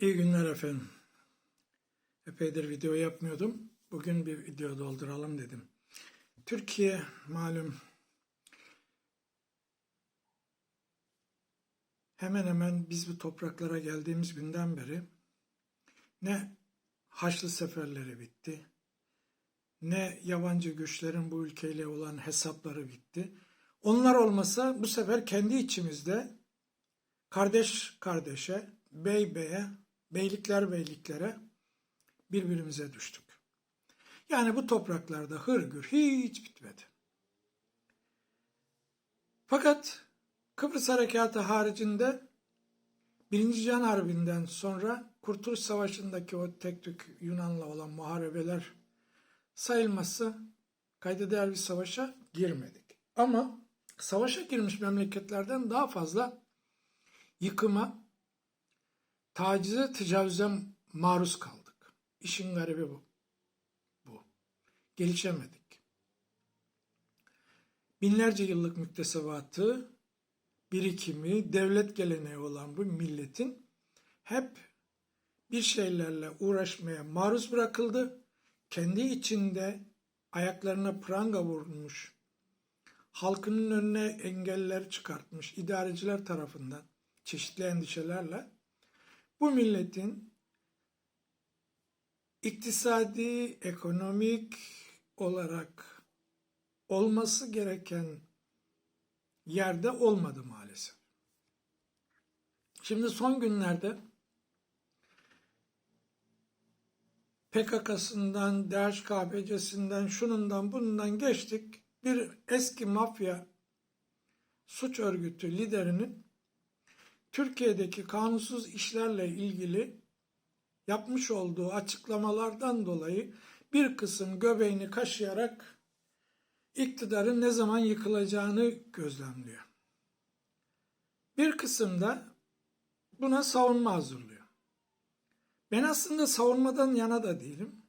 İyi günler efendim. Epeydir video yapmıyordum. Bugün bir video dolduralım dedim. Türkiye malum hemen hemen biz bu topraklara geldiğimiz günden beri ne Haçlı seferleri bitti, ne yabancı güçlerin bu ülkeyle olan hesapları bitti. Onlar olmasa bu sefer kendi içimizde kardeş kardeşe, bey beye, beylikler beyliklere birbirimize düştük. Yani bu topraklarda hırgür hiç bitmedi. Fakat Kıbrıs Harekatı haricinde Birinci Can Harbi'nden sonra Kurtuluş Savaşı'ndaki o tek tük Yunan'la olan muharebeler sayılmazsa kayda değer bir savaşa girmedik. Ama savaşa girmiş memleketlerden daha fazla yıkıma, tacize, tecavüze maruz kaldık. İşin garibi bu. Bu. Gelişemedik. Binlerce yıllık müktesebatı, birikimi, devlet geleneği olan bu milletin hep bir şeylerle uğraşmaya maruz bırakıldı. Kendi içinde ayaklarına pranga vurmuş, halkının önüne engeller çıkartmış idareciler tarafından çeşitli endişelerle bu milletin iktisadi, ekonomik olarak olması gereken yerde olmadı maalesef. Şimdi son günlerde PKK'sından, DHKPC'sinden, şunundan bunundan geçtik. Bir eski mafya suç örgütü liderinin Türkiye'deki kanunsuz işlerle ilgili yapmış olduğu açıklamalardan dolayı bir kısım göbeğini kaşıyarak iktidarın ne zaman yıkılacağını gözlemliyor. Bir kısım da buna savunma hazırlıyor. Ben aslında savunmadan yana da değilim.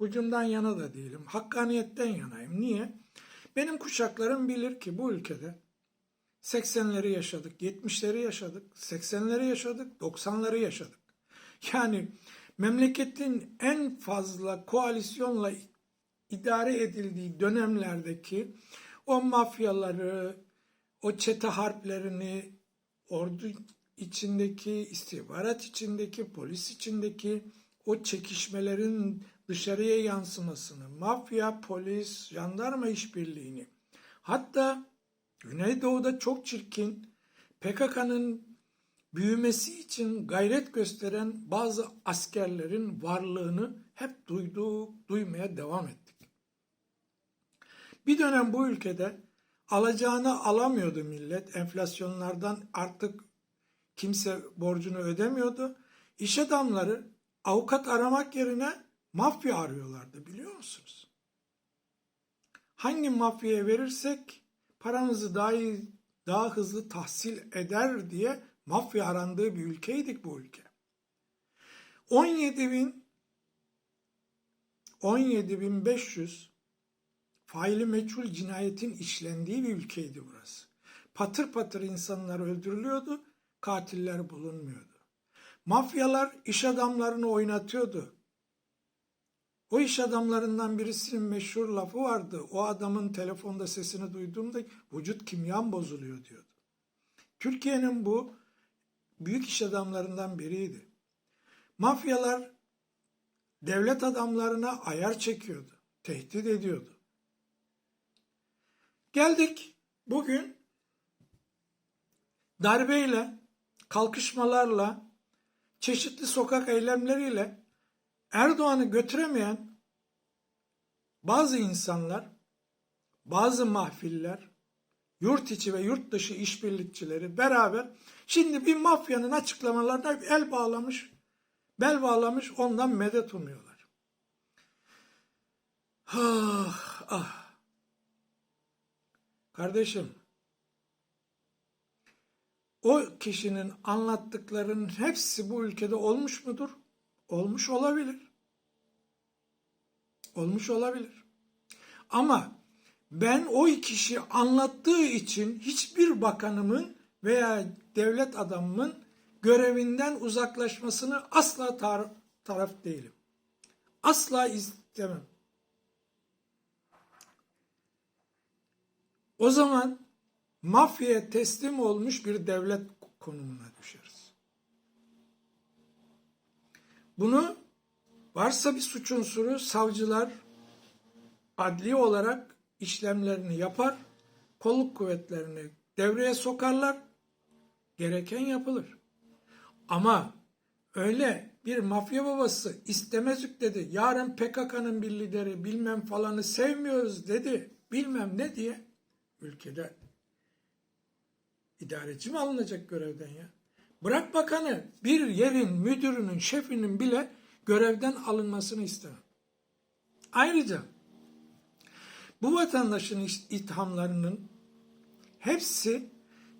Hücumdan yana da değilim. Hakkaniyetten yanayım. Niye? Benim kuşaklarım bilir ki bu ülkede 80'leri yaşadık, 70'leri yaşadık, 80'leri yaşadık, 90'ları yaşadık. Yani memleketin en fazla koalisyonla idare edildiği dönemlerdeki o mafyaları, o çete harplerini, ordu içindeki, istihbarat içindeki, polis içindeki o çekişmelerin dışarıya yansımasını, mafya, polis, jandarma işbirliğini, hatta Güneydoğu'da çok çirkin, PKK'nın büyümesi için gayret gösteren bazı askerlerin varlığını hep duyduk, duymaya devam ettik. Bir dönem bu ülkede alacağını alamıyordu millet. Enflasyonlardan artık kimse borcunu ödemiyordu. İş adamları avukat aramak yerine mafya arıyorlardı biliyor musunuz? Hangi mafyaya verirsek paramızı daha iyi, daha hızlı tahsil eder diye mafya arandığı bir ülkeydik bu ülke. 17 bin 17.500 faili meçhul cinayetin işlendiği bir ülkeydi burası. Patır patır insanlar öldürülüyordu, katiller bulunmuyordu. Mafyalar iş adamlarını oynatıyordu. O iş adamlarından birisinin meşhur lafı vardı. O adamın telefonda sesini duyduğumda vücut kimyam bozuluyor diyordu. Türkiye'nin bu büyük iş adamlarından biriydi. Mafyalar devlet adamlarına ayar çekiyordu, tehdit ediyordu. Geldik bugün darbeyle, kalkışmalarla, çeşitli sokak eylemleriyle Erdoğan'ı götüremeyen bazı insanlar, bazı mahfiller, yurt içi ve yurt dışı işbirlikçileri beraber şimdi bir mafyanın açıklamalarına el bağlamış, bel bağlamış ondan medet umuyorlar. Ah ah. Kardeşim, o kişinin anlattıklarının hepsi bu ülkede olmuş mudur? Olmuş olabilir. Olmuş olabilir. Ama ben o kişi anlattığı için hiçbir bakanımın veya devlet adamımın görevinden uzaklaşmasını asla tar- taraf değilim. Asla istemem. O zaman mafyaya teslim olmuş bir devlet konumuna düşeriz. Bunu varsa bir suç unsuru savcılar adli olarak işlemlerini yapar, kolluk kuvvetlerini devreye sokarlar, gereken yapılır. Ama öyle bir mafya babası istemezlik dedi, yarın PKK'nın bir lideri bilmem falanı sevmiyoruz dedi, bilmem ne diye ülkede idareci mi alınacak görevden ya? Bırak bakanı bir yerin müdürünün, şefinin bile görevden alınmasını istemem. Ayrıca bu vatandaşın ithamlarının hepsi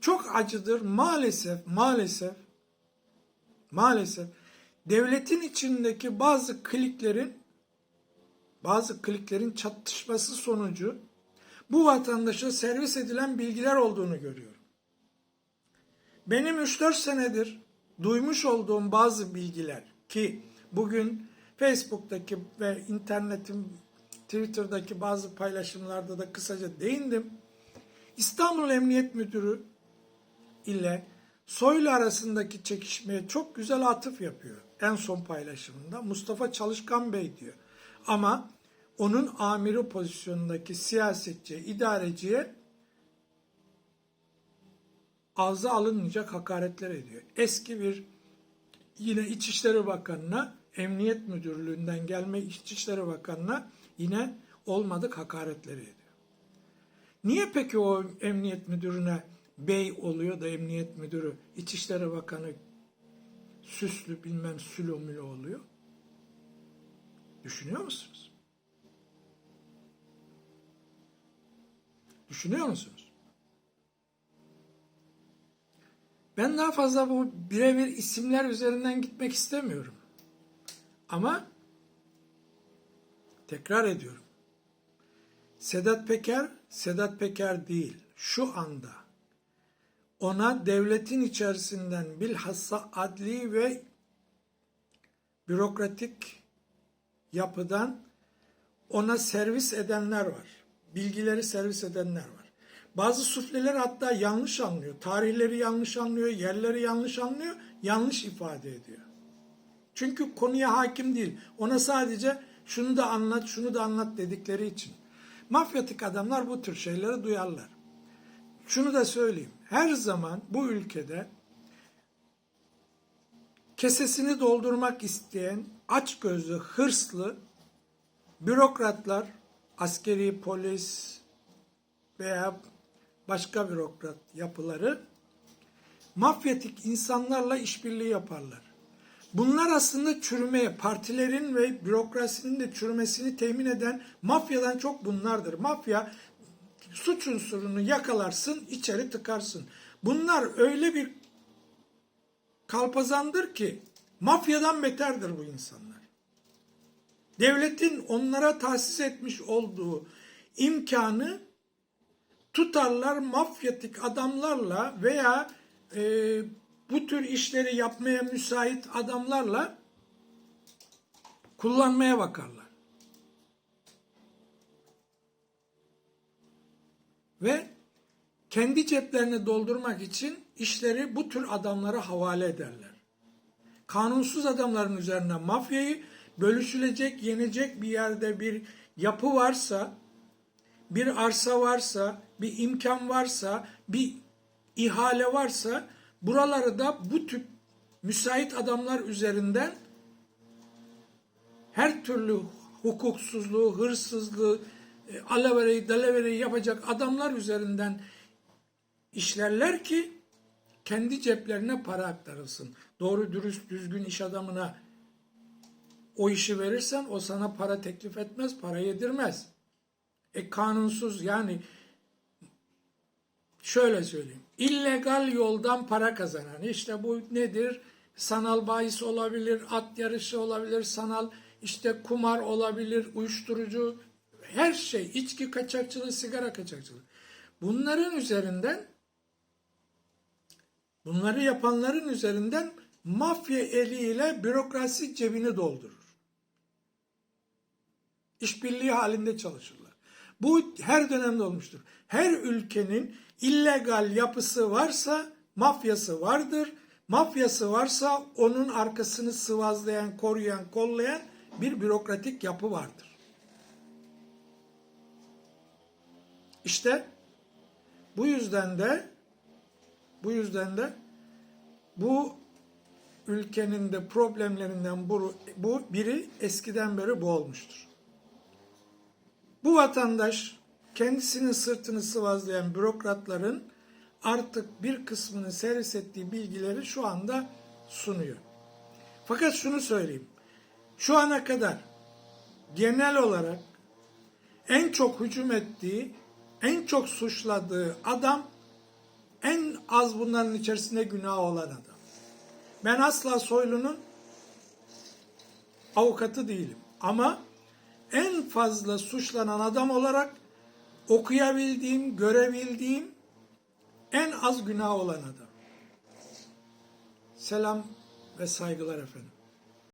çok acıdır. Maalesef, maalesef, maalesef devletin içindeki bazı kliklerin bazı kliklerin çatışması sonucu bu vatandaşa servis edilen bilgiler olduğunu görüyorum. Benim 3-4 senedir duymuş olduğum bazı bilgiler ki bugün Facebook'taki ve internetin Twitter'daki bazı paylaşımlarda da kısaca değindim. İstanbul Emniyet Müdürü ile Soylu arasındaki çekişmeye çok güzel atıf yapıyor. En son paylaşımında Mustafa Çalışkan Bey diyor. Ama onun amiri pozisyonundaki siyasetçi, idareciye ağza alınmayacak hakaretler ediyor. Eski bir yine İçişleri Bakanı'na, Emniyet Müdürlüğü'nden gelme İçişleri Bakanı'na yine olmadık hakaretleri ediyor. Niye peki o emniyet müdürüne bey oluyor da emniyet müdürü İçişleri Bakanı süslü bilmem sülo oluyor? Düşünüyor musunuz? Düşünüyor musunuz? Ben daha fazla bu birebir isimler üzerinden gitmek istemiyorum. Ama tekrar ediyorum. Sedat Peker, Sedat Peker değil. Şu anda ona devletin içerisinden bilhassa adli ve bürokratik yapıdan ona servis edenler var. Bilgileri servis edenler var. Bazı sufleler hatta yanlış anlıyor. Tarihleri yanlış anlıyor, yerleri yanlış anlıyor, yanlış ifade ediyor. Çünkü konuya hakim değil. Ona sadece şunu da anlat, şunu da anlat dedikleri için. Mafyatik adamlar bu tür şeyleri duyarlar. Şunu da söyleyeyim. Her zaman bu ülkede kesesini doldurmak isteyen açgözlü, hırslı bürokratlar, askeri polis veya başka bürokrat yapıları mafyatik insanlarla işbirliği yaparlar. Bunlar aslında çürümeye, partilerin ve bürokrasinin de çürümesini temin eden mafyadan çok bunlardır. Mafya suç unsurunu yakalarsın, içeri tıkarsın. Bunlar öyle bir kalpazandır ki mafyadan beterdir bu insanlar. Devletin onlara tahsis etmiş olduğu imkanı tutarlar mafyatik adamlarla veya e, bu tür işleri yapmaya müsait adamlarla kullanmaya bakarlar. Ve kendi ceplerini doldurmak için işleri bu tür adamlara havale ederler. Kanunsuz adamların üzerine mafyayı bölüşülecek, yenecek bir yerde bir yapı varsa, bir arsa varsa, bir imkan varsa, bir ihale varsa buraları da bu tip müsait adamlar üzerinden her türlü hukuksuzluğu, hırsızlığı, e, alavereyi, dalavereyi yapacak adamlar üzerinden işlerler ki kendi ceplerine para aktarılsın. Doğru dürüst düzgün iş adamına o işi verirsen o sana para teklif etmez, para yedirmez. E kanunsuz yani şöyle söyleyeyim. İllegal yoldan para kazanan işte bu nedir? Sanal bahis olabilir, at yarışı olabilir, sanal işte kumar olabilir, uyuşturucu her şey, içki kaçakçılığı, sigara kaçakçılığı. Bunların üzerinden Bunları yapanların üzerinden mafya eliyle bürokrasi cebini doldurur. İşbirliği halinde çalışırlar. Bu her dönemde olmuştur. Her ülkenin illegal yapısı varsa mafyası vardır. Mafyası varsa onun arkasını sıvazlayan, koruyan, kollayan bir bürokratik yapı vardır. İşte bu yüzden de bu yüzden de bu ülkenin de problemlerinden bu, bu biri eskiden beri bu olmuştur. Bu vatandaş kendisinin sırtını sıvazlayan bürokratların artık bir kısmını servis ettiği bilgileri şu anda sunuyor. Fakat şunu söyleyeyim. Şu ana kadar genel olarak en çok hücum ettiği, en çok suçladığı adam en az bunların içerisinde günah olan adam. Ben asla Soylu'nun avukatı değilim. Ama en fazla suçlanan adam olarak okuyabildiğim, görebildiğim en az günah olan adam. Selam ve saygılar efendim.